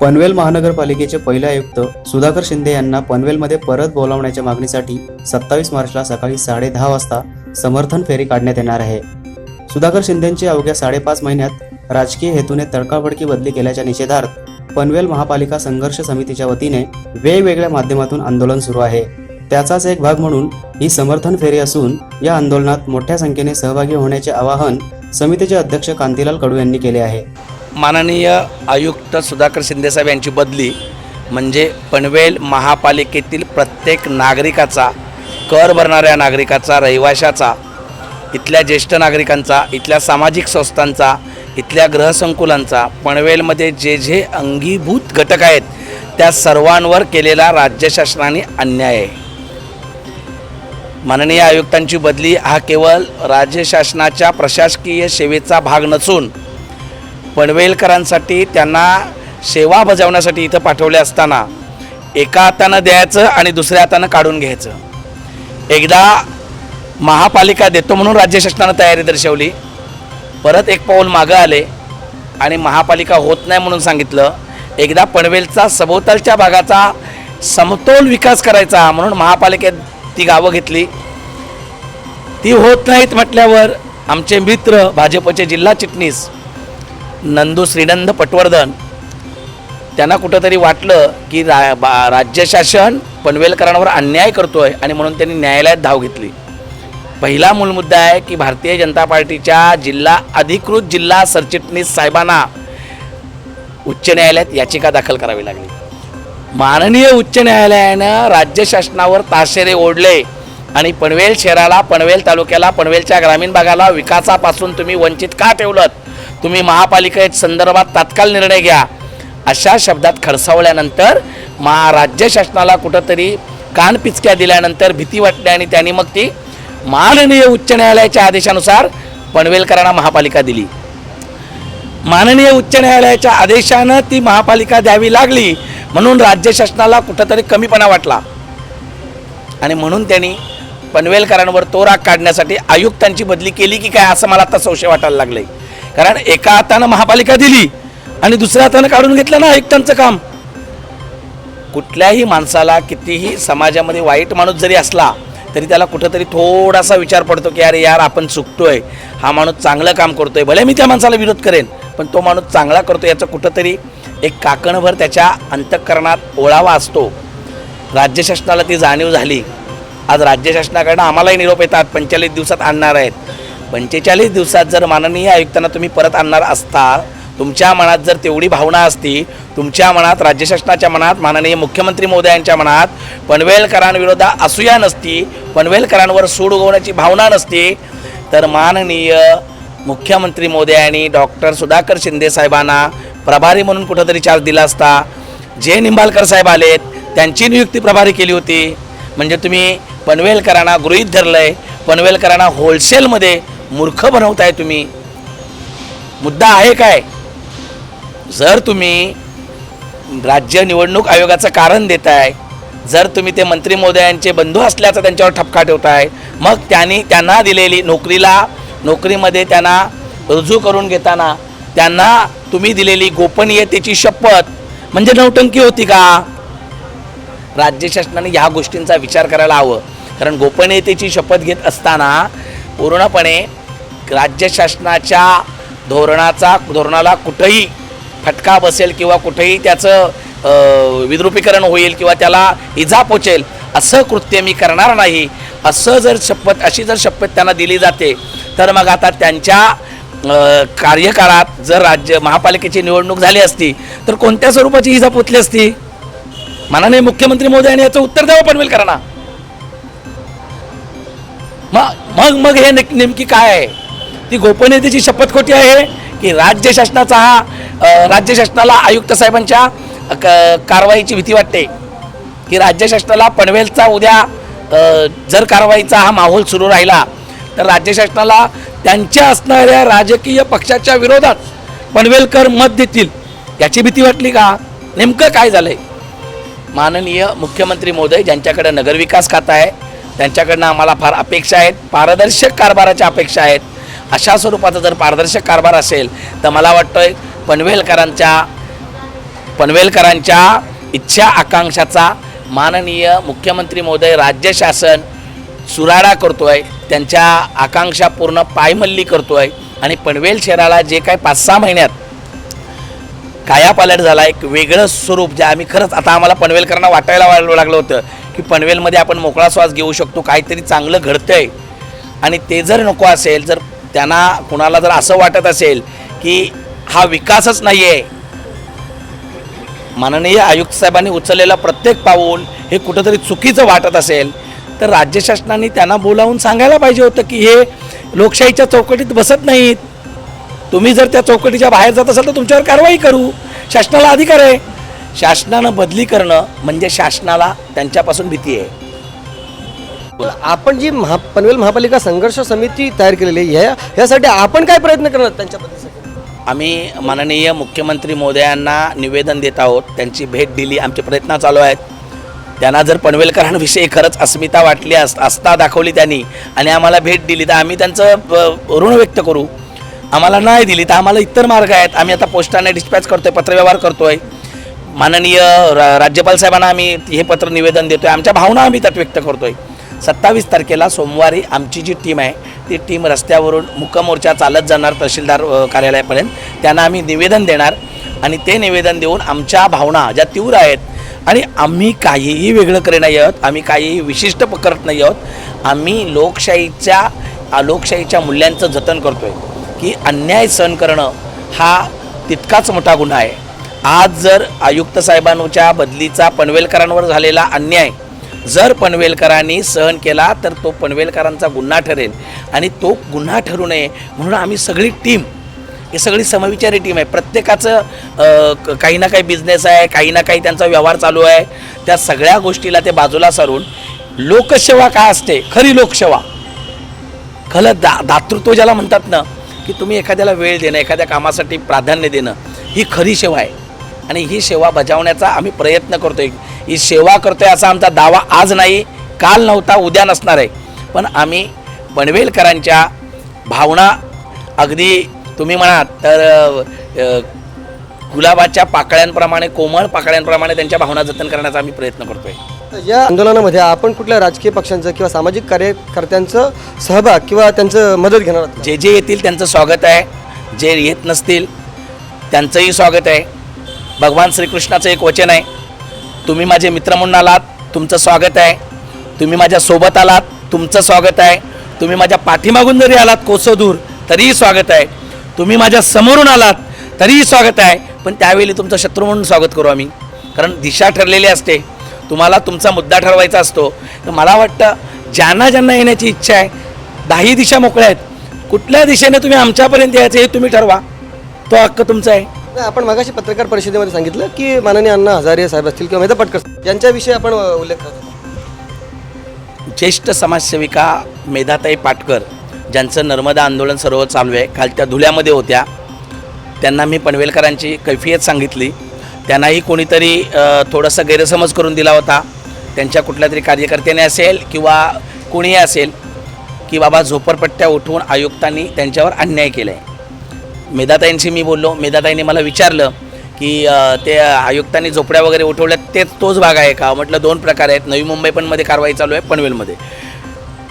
पनवेल महानगरपालिकेचे पहिले आयुक्त सुधाकर शिंदे यांना पनवेलमध्ये परत बोलावण्याच्या मागणीसाठी सत्तावीस मार्चला सकाळी साडेदहा वाजता समर्थन फेरी काढण्यात येणार आहे. सुधाकर शिंदेंची अवघ्या साडेपाच महिन्यात राजकीय हेतूने तडकाफडकी बदली केल्याच्या निषेधार्थ पनवेल महापालिका संघर्ष समितीच्या वतीने वेगवेगळ्या माध्यमातून आंदोलन सुरू आहे. त्याचाच एक भाग म्हणून ही समर्थन फेरी असून या आंदोलनात मोठ्या संख्येने सहभागी होण्याचे आवाहन समितीचे अध्यक्ष कांतीलाल कडू यांनी केले आहे. माननीय आयुक्त सुधाकर शिंदेसाहेब यांची बदली म्हणजे पनवेल महापालिकेतील प्रत्येक नागरिकाचा कर भरणाऱ्या नागरिकाचा रहिवाशाचा इथल्या ज्येष्ठ नागरिकांचा इथल्या सामाजिक संस्थांचा इथल्या गृहसंकुलांचा पनवेलमध्ये जे जे अंगीभूत घटक आहेत त्या सर्वांवर केलेला राज्य शासनाने अन्याय आहे. माननीय आयुक्तांची बदली हा केवळ राज्य शासनाच्या प्रशासकीय सेवेचा भाग नसून पनवेलकरांसाठी त्यांना सेवा बजावण्यासाठी इथं पाठवले असताना एका हातानं द्यायचं आणि दुसऱ्या हातानं काढून घ्यायचं. एकदा महापालिका देतो म्हणून राज्य शासनानं तयारी दर्शवली. परत एक पाऊल मागं आले आणि महापालिका होत नाही म्हणून सांगितलं. एकदा पनवेलचा सभोवतालच्या भागाचा समतोल विकास करायचा म्हणून महापालिकेत ती गावं घेतली. ती होत नाहीत म्हटल्यावर आमचे मित्र भाजपचे जिल्हा चिटणीस नंदू श्रीनंद पटवर्धन. त्यांना कुठंतरी वाटलं की रा बा राज्य शासन पनवेलकरांवर अन्याय करतो आहे आणि म्हणून त्यांनी न्यायालयात धाव घेतली. पहिला मूल मुद्दा आहे की भारतीय जनता पार्टीच्या जिल्हा अधिकृत जिल्हा सरचिटणीस साहेबांना उच्च न्यायालयात याचिका दाखल करावी लागली. माननीय उच्च न्यायालयानं राज्य शासनावर ताशेरे ओढले आणि पनवेल शहराला पनवेल तालुक्याला पनवेलच्या ग्रामीण भागाला विकासापासून तुम्ही वंचित का ठेवलं तुम्ही महापालिके संदर्भात तात्काळ निर्णय घ्या. अशा शब्दात खडसावल्यानंतर महा राज्य शासनाला कुठंतरी कानपिचक्या दिल्यानंतर भीती वाटली आणि त्यांनी मग ती माननीय उच्च न्यायालयाच्या आदेशानुसार पनवेलकरांना महापालिका दिली. माननीय उच्च न्यायालयाच्या आदेशानं ती महापालिका द्यावी लागली म्हणून राज्य शासनाला कुठंतरी कमीपणा वाटला. आणि म्हणून त्यांनी पनवेलकरांवर तो राग काढण्यासाठी आयुक्तांची बदली केली की काय असं मला आता संशय वाटायला लागलं कारण एका हातानं महापालिका दिली आणि दुसऱ्या हातानं काढून घेतलं ना आयुक्तांचं काम. कुठल्याही माणसाला कितीही समाजामध्ये वाईट माणूस जरी असला तरी त्याला कुठंतरी थोडासा विचार पडतो की अरे यार आपण चुकतोय. हा माणूस चांगलं काम करतोय. भले मी त्या माणसाला विरोध करेन पण तो माणूस चांगला करतो याचं कुठंतरी एक काकणभर त्याच्या अंतःकरणात ओळावा असतो. राज्य शासनाला ती जाणीव झाली. आज राज्य शासनाकडनं आम्हालाही निरोप येतात पंचेचाळीस दिवसात आणणार आहेत. पंचेचाळीस दिवसात जर माननीय आयुक्तांना तुम्ही परत आणणार असता तुमच्या मनात जर तेवढी भावना असती तुमच्या मनात राज्य शासनाच्या मनात माननीय मुख्यमंत्री मोदयांच्या मनात पनवेलकरांविरोधात असूया नसती पनवेलकरांवर सूड उगवण्याची भावना नसती तर माननीय मुख्यमंत्री मोदयांनी डॉक्टर सुधाकर शिंदे साहेबांना प्रभारी म्हणून कुठंतरी चार्ज दिला असता जे निंबाळकर साहेब आलेत त्यांची नियुक्ती प्रभारी केली होती. म्हणजे तुम्ही पनवेलकरांना गृहीत धरलंय पनवेलकरांना होलसेलमध्ये मूर्ख बनवताय तुम्ही. मुद्दा आहे काय? जर तुम्ही राज्य निवडणूक आयोगाचं कारण देताय जर तुम्ही ते मंत्री महोदयांचे बंधू असल्याचा त्यांच्यावर ठपका ठेवताय मग त्यांनी त्यांना दिलेली नोकरीला नोकरीमध्ये त्यांना रुजू करून घेताना त्यांना तुम्ही दिलेली गोपनीयतेची शपथ म्हणजे नौटंकी होती का? राज्य शासनाने ह्या गोष्टींचा विचार करायला हवं. कारण गोपनीयतेची शपथ घेत असताना पूर्णपणे राज्य शासनाच्या धोरणाचा धोरणाला कुठंही फटका बसेल किंवा कुठेही त्याचं विद्रुपीकरण होईल किंवा त्याला इजा पोचेल असं कृत्य मी करणार नाही. असं जर शपथ अशी जर शपथ त्यांना दिली जाते तर मग आता त्यांच्या कार्यकाळात जर राज्य महापालिकेची निवडणूक झाली असती तर कोणत्या स्वरूपाची इजा पोचली असती? माननीय मुख्यमंत्री महोदयांनी याचं उत्तर द्यावं पनवेलकरांना. मग मग मग हे नेमकी काय आहे? ती गोपनीयतेची शपथ खोटी आहे की राज्य शासनाचा हा राज्य शासनाला आयुक्त साहेबांच्या क- कारवाईची भीती वाटते. की राज्य शासनाला पनवेलचा उद्या जर कारवाईचा हा माहोल सुरू राहिला तर राज्य शासनाला त्यांच्या असणाऱ्या राजकीय पक्षाच्या विरोधात पनवेलकर मत देतील. याची भीती वाटली का? नेमकं काय झालंय? माननीय मुख्यमंत्री मोदय ज्यांच्याकडे नगरविकास खाता आहे त्यांच्याकडनं आम्हाला फार अपेक्षा आहेत पारदर्शक कारभाराच्या अपेक्षा आहेत. अशा स्वरूपाचा जर पारदर्शक कारभार असेल तर मला वाटतं पनवेलकरांच्या पनवेलकरांच्या इच्छा आकांक्षाचा माननीय मुख्यमंत्री महोदय राज्य शासन सुराडा करतो आहे त्यांच्या आकांक्षा पूर्ण पायमल्ली करतो आहे आणि पनवेल शहराला जे काय पाच सहा महिन्यात कायापालट झाला एक वेगळं स्वरूप जे आम्ही खरंच आता आम्हाला पनवेलकरांना वाटायला लागलं होतं की पनवेलमध्ये आपण मोकळा श्वास घेऊ शकतो काहीतरी चांगलं घडतंय. आणि ते जर नको असेल जर त्यांना कुणाला जर असं वाटत असेल की हा विकासच नाही आहे माननीय आयुक्त साहेबांनी उचललेलं प्रत्येक पाऊल हे कुठंतरी चुकीचं वाटत असेल तर राज्य शासनाने त्यांना बोलावून सांगायला पाहिजे होतं की हे लोकशाहीच्या चौकटीत बसत नाहीत. तुम्ही जर त्या चौकटीच्या बाहेर जात असाल तर तुमच्यावर कारवाई करू. शासनाला अधिकार आहे. शासनानं बदली करणं म्हणजे शासनाला त्यांच्यापासून भीती आहे. आपण जी महा पनवेल महापालिका संघर्ष समिती तयार केलेली आहे ह्या- ह्यासाठी आपण काय प्रयत्न करणार त्यांच्याबद्दल आम्ही माननीय मुख्यमंत्री महोदयांना निवेदन देत आहोत त्यांची भेट दिली आमचे प्रयत्न चालू आहेत. त्यांना जर पनवेलकरांविषयी खरंच अस्मिता वाटली अस आस्था दाखवली त्यांनी आणि आम्हाला भेट दिली तर आम्ही त्यांचं ऋण व्यक्त करू. आम्हाला नाही दिली तर आम्हाला इतर मार्ग आहेत. आम्ही आता पोस्टाने डिस्पॅच करतोय पत्रव्यवहार करतोय. माननीय रा राज्यपाल साहेबांना आम्ही हे पत्र निवेदन देतोय. आमच्या भावना आम्ही त्यात व्यक्त करतोय. सत्तावीस तारखेला सोमवारी आमची जी टीम आहे ती टीम रस्त्यावरून मुक्कामोर्चा चालत जाणार तहसीलदार कार्यालयापर्यंत. त्यांना आम्ही निवेदन देणार आणि ते निवेदन देऊन आमच्या भावना ज्या तीव्र आहेत आणि आम्ही काहीही वेगळं करे नाही आहोत आम्ही काहीही विशिष्ट प- करत नाही आहोत आम्ही लोकशाहीच्या लोकशाहीच्या मूल्यांचं जतन करतो आहे की अन्याय सहन करणं हा तितकाच मोठा गुन्हा आहे. आज जर आयुक्त साहेबांच्या बदलीचा पनवेलकरांवर झालेला अन्याय जर पनवेलकरांनी सहन केला तर तो पनवेलकरांचा गुन्हा ठरेल. आणि तो गुन्हा ठरू नये म्हणून आम्ही सगळी टीम ही सगळी समविचारी टीम आहे. प्रत्येकाचं क- काही ना काही बिझनेस आहे काही ना काही त्यांचा व्यवहार चालू आहे. त्या सगळ्या गोष्टीला ते बाजूला सारून लोकसेवा काय असते? खरी लोकसेवा. खरं दा दातृत्व ज्याला म्हणतात ना की तुम्ही एखाद्याला वेळ देणं एखाद्या कामासाठी प्राधान्य देणं ही खरी सेवा आहे. आणि ही सेवा बजावण्याचा आम्ही प्रयत्न करतोय. ही सेवा करतोय असा आमचा दावा आज नाही काल नव्हता उद्या नसणार आहे. पण आम्ही पनवेलकरांच्या भावना अगदी तुम्ही म्हणाल तर गुलाबाच्या पाकळ्यांप्रमाणे कोमळ पाकळ्यांप्रमाणे त्यांच्या भावना जतन करण्याचा आम्ही प्रयत्न करतोय. या आंदोलनामध्ये आपण कुठल्या राजकीय पक्षांचं किंवा सामाजिक कार्यकर्त्यांचं सहभाग किंवा त्यांचं मदत घेणार? जे जे येतील त्यांचं स्वागत आहे. जे येत नसतील त्यांचंही स्वागत आहे. भगवान श्रीकृष्णाचं एक वचन आहे. तुम्ही माझे मित्र म्हणून आलात तुमचं स्वागत आहे. तुम्ही माझ्या सोबत आलात तुमचं स्वागत आहे. तुम्ही माझ्या पाठीमागून जरी आलात कोसो दूर तरीही स्वागत आहे. तुम्ही माझ्या समोरून आलात तरीही स्वागत आहे. पण त्यावेळी तुमचं शत्रू म्हणून स्वागत करू आम्ही. कारण दिशा ठरलेली असते. तुम्हाला तुमचा मुद्दा ठरवायचा असतो. तर मला वाटतं ज्यांना ज्यांना येण्याची इच्छा आहे दाही दिशा मोकळ्या आहेत. कुठल्या दिशेने तुम्ही आमच्यापर्यंत यायचं हे तुम्ही ठरवा. तो हक्क तुमचा आहे. आपण मागाशी पत्रकार परिषदेमध्ये सांगितलं की माननीय अण्णा हजारे साहेब असतील किंवा मेधा पटकर यांच्याविषयी आपण उल्लेख करतो ज्येष्ठ समाजसेविका मेधाताई पाटकर ज्यांचं नर्मदा आंदोलन सर्व चालू आहे काल त्या धुळ्यामध्ये होत्या त्यांना मी पनवेलकरांची कैफियत सांगितली. त्यांनाही कोणीतरी थोडंसं थोडासा गैरसमज करून दिला होता. त्यांच्या कुठल्या तरी कार्यकर्त्याने असेल किंवा कोणीही असेल की बाबा झोपडपट्ट्या उठवून आयुक्तांनी त्यांच्यावर अन्याय केला आहे मेधाताईंशी मी बोललो. मेधाताईंनी मला विचारलं की ते आयुक्तांनी झोपड्या वगैरे उठवल्यात तेच तोच भाग आहे का? म्हटलं दोन प्रकार आहेत. नवी मुंबई पण मध्ये कारवाई चालू आहे पनवेलमध्ये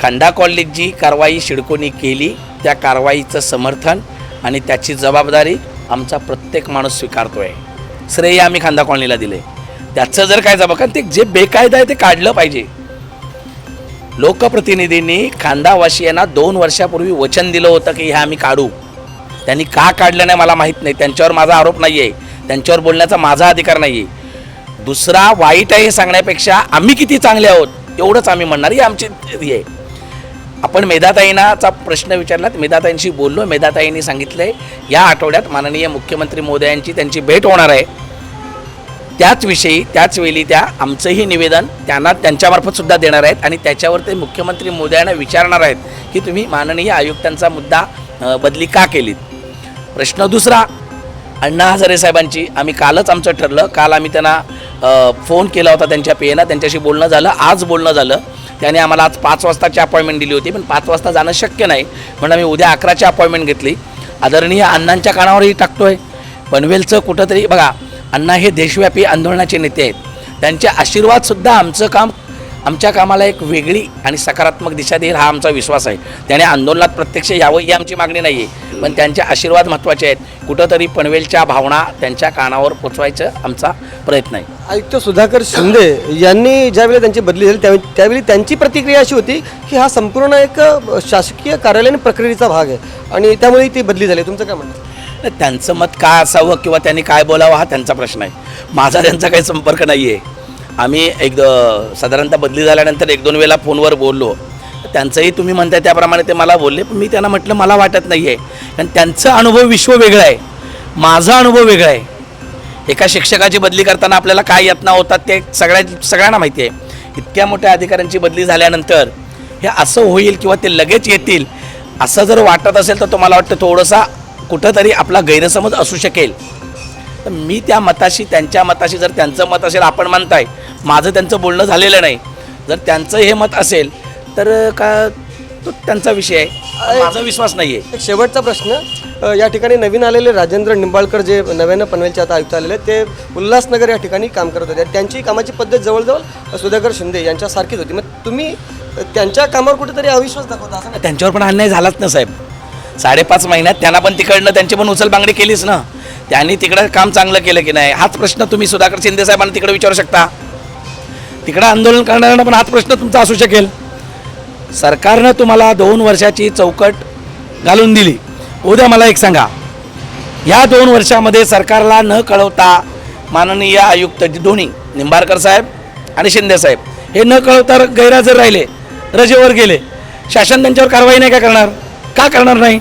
खंडा कॉलनीत जी कारवाई शिडकोनी केली. त्या कारवाईचं समर्थन आणि त्याची जबाबदारी आमचा प्रत्येक माणूस स्वीकारतो आहे श्रेय आम्ही खांदा कॉलनीला दिले. त्याचं जर काय जबाब कारण ते जे बेकायदा आहे ते काढलं पाहिजे. लोकप्रतिनिधींनी खांदावासियांना दोन वर्षापूर्वी वचन दिलं होतं की हे आम्ही काढू. त्यांनी का काढलं नाही मला माहीत नाही. त्यांच्यावर माझा आरोप नाही आहे त्यांच्यावर बोलण्याचा माझा अधिकार नाही आहे दुसरा वाईट आहे हे सांगण्यापेक्षा आम्ही किती चांगले आहोत एवढंच आम्ही म्हणणार. ही आमची हे आहे. आपण मेधाताईंनाचा प्रश्न विचारला मेधाताईंशी बोललो. मेधाताईंनी सांगितलंय या आठवड्यात माननीय मुख्यमंत्री मोदयांची त्यांची भेट होणार आहे. त्याच विषयी त्याच वेळी त्या आमचंही निवेदन त्यांना त्यांच्यामार्फत सुद्धा देणार आहेत आणि त्याच्यावर ते मुख्यमंत्री मोदयांना विचारणार आहेत की तुम्ही माननीय आयुक्तांचा मुद्दा बदली का केलीत? प्रश्न दुसरा अण्णा हजारे साहेबांची आम्ही कालच आमचं ठरलं काल आम्ही त्यांना फोन केला होता त्यांच्या पेनं त्यांच्याशी बोलणं झालं आज बोलणं झालं. त्याने आम्हाला आज पाच वाजताची अपॉइंटमेंट दिली होती पण पाच वाजता जाणं शक्य नाही म्हणून आम्ही उद्या अकराची अपॉइंटमेंट घेतली. आदरणीय अण्णांच्या कानावरही टाकतोय. पनवेलचं कुठंतरी बघा अण्णा हे देशव्यापी आंदोलनाचे नेते आहेत. त्यांचे आशीर्वादसुद्धा आमचं काम आमच्या कामाला एक वेगळी आणि सकारात्मक दिशा देईल हा आमचा विश्वास आहे. त्याने आंदोलनात प्रत्यक्ष यावं ही आमची मागणी नाही आहे पण त्यांचे आशीर्वाद महत्त्वाचे आहेत. कुठंतरी पनवेलच्या भावना त्यांच्या कानावर पोचवायचं आमचा प्रयत्न आहे. आयुक्त सुधाकर शिंदे यांनी ज्यावेळी त्यांची बदली झाली त्यावेळी त्यावेळी त्यांची प्रतिक्रिया अशी होती की हा संपूर्ण एक शासकीय कार्यालयीन प्रक्रियेचा भाग आहे आणि त्यामुळे ती बदली झाली. तुमचं काय म्हणणं त्यांचं मत काय असावं किंवा त्यांनी काय बोलावं हा त्यांचा प्रश्न आहे. माझा त्यांचा काही संपर्क नाही आहे आम्ही एक साधारणतः बदली झाल्यानंतर एक दोन वेळेला फोनवर बोललो. त्यांचंही तुम्ही म्हणताय त्याप्रमाणे ते मला बोलले पण मी त्यांना म्हटलं मला वाटत नाही आहे कारण त्यांचा अनुभव विश्व वेगळा आहे. माझा अनुभव वेगळा आहे. एका शिक्षकाची बदली करताना आपल्याला काय यातना होतात ते सगळ्या सगळ्यांना माहिती आहे इतक्या मोठ्या अधिकाऱ्यांची बदली झाल्यानंतर हे असं होईल किंवा ते लगेच येतील असं जर वाटत असेल तर तुम्हाला वाटतं थोडंसा कुठंतरी आपला गैरसमज असू शकेल. तर मी त्या मताशी त्यांच्या मताशी जर त्यांचं मत असेल आपण म्हणताय. माझं त्यांचं बोलणं झालेलं नाही. जर त्यांचं हे मत असेल तर का तो त्यांचा विषय आहे. माझा विश्वास नाही आहे शेवटचा प्रश्न. या ठिकाणी नवीन आलेले राजेंद्र निंबाळकर जे नव्यानं पनवेलचे आता आयुक्त आलेले ते उल्हासनगर या ठिकाणी काम करत होते. त्यांची कामाची पद्धत जवळजवळ सुधाकर शिंदे यांच्यासारखीच होती. मग तुम्ही त्यांच्या कामावर कुठेतरी अविश्वास दाखवता असं त्यांच्यावर पण अन्याय झालाच ना साहेब. साडेपाच महिन्यात त्यांना पण तिकडनं त्यांची पण उचलबांगडी केलीच ना. त्यांनी तिकडं काम चांगलं केलं की नाही? हाच प्रश्न तुम्ही सुधाकर शिंदे साहेबांना तिकडे विचारू शकता. तिकडं आंदोलन करणाऱ्यांना पण हाच प्रश्न तुमचा असू शकेल. सरकारनं तुम्हाला दोन वर्षाची चौकट घालून दिली. उद्या मला एक सांगा. या दोन वर्षामध्ये सरकारला न कळवता माननीय आयुक्त दोन्ही निंबाळकर साहेब आणि शिंदे साहेब हे न कळवता गैरहजर राहिले रजेवर गेले. शासन त्यांच्यावर कारवाई नाही का करणार? का करणार नाही?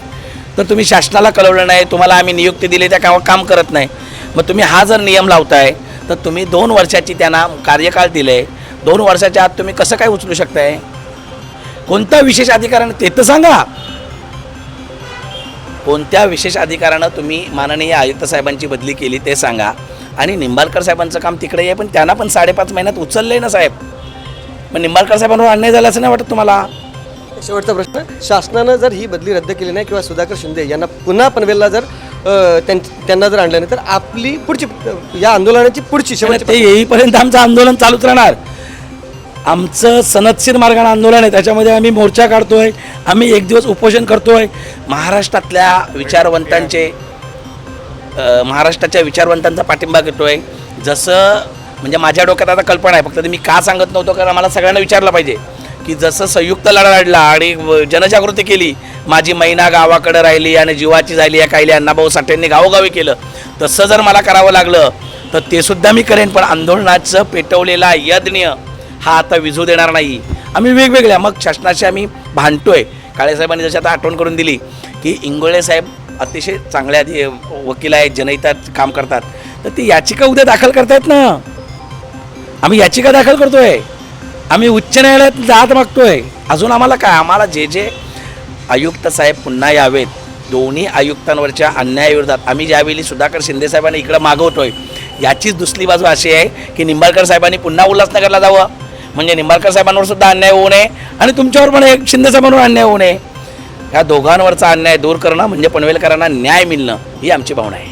तर तुम्ही शासनाला कळवलं नाही तुम्हाला आम्ही नियुक्ती दिली त्या कामा काम करत नाही. मग तुम्ही हा जर नियम लावताय तर तुम्ही दोन वर्षाची त्यांना कार्यकाळ दिले. दोन वर्षाच्या आत तुम्ही कसं काय उचलू शकताय? कोणता विशेष अधिकारानं ते तर सांगा. कोणत्या विशेष अधिकारानं तुम्ही माननीय आयुक्त साहेबांची बदली केली ते सांगा. आणि निंबाळकर साहेबांचं काम तिकडे आहे पण त्यांना पण साडेपाच महिन्यात उचललं आहे ना साहेब. मग निंबाळकर साहेबांवर अन्याय झाला असं नाही वाटत तुम्हाला? शेवटचा प्रश्न शासनानं जर ही बदली रद्द केली नाही किंवा सुधाकर शिंदे यांना पुन्हा पनवेलला जर त्यांना जर आणलं नाही तर आपली पुढची या आंदोलनाची पुढची आणि शेवटची ते येईपर्यंत आमचं आंदोलन चालूच राहणार. आमचं सनदशीर मार्गाने आंदोलन आहे त्याच्यामध्ये आम्ही मोर्चा काढतोय आम्ही एक दिवस उपोषण करतोय. महाराष्ट्रातल्या विचारवंतांचे महाराष्ट्राच्या विचारवंतांचा पाठिंबा घेतोय. जसं म्हणजे माझ्या डोक्यात आता कल्पना आहे फक्त ते मी का सांगत नव्हतो कारण मला सगळ्यांना विचारलं पाहिजे. की जसं संयुक्त लढा लढला आणि व- जनजागृती केली माझी मैना गावाकडे राहिली आणि जीवाची झाली या कायली अण्णाभाऊ साठेंनी गावोगावी केलं. तसं जर मला करावं लागलं तर ते सुद्धा मी करेन पण आंदोलनाचं पेटवलेला यज्ञ हा आता विझू देणार नाही. आम्ही वेगवेगळ्या मग शासनाशी आम्ही भांडतोय. काळेसाहेबांनी जशी आता आठवण करून दिली की इंगोळे साहेब अतिशय चांगल्या आधी वकील आहेत जनहितात काम करतात. तर ती याचिका उद्या दाखल करतायत ना? आम्ही याचिका दाखल करतोय. आम्ही उच्च न्यायालयात जात मागतोय. अजून आम्हाला काय? आम्हाला जे जे आयुक्त साहेब पुन्हा यावेत दोन्ही आयुक्तांवरच्या अन्यायाविरोधात आम्ही ज्यावेळी सुधाकर शिंदे साहेबांनी इकडं मागवतोय याचीच दुसरी बाजू अशी आहे की निंबाळकर साहेबांनी पुन्हा उल्हासनगरला जावं. म्हणजे निंबाळकर साहेबांवर सुद्धा अन्याय होऊ नये आणि तुमच्यावर पण एक शिंदे साहेबांवर अन्याय होऊ नये. या दोघांवरचा अन्याय दूर करणं म्हणजे पनवेलकरांना न्याय मिळणं ही आमची भावना आहे.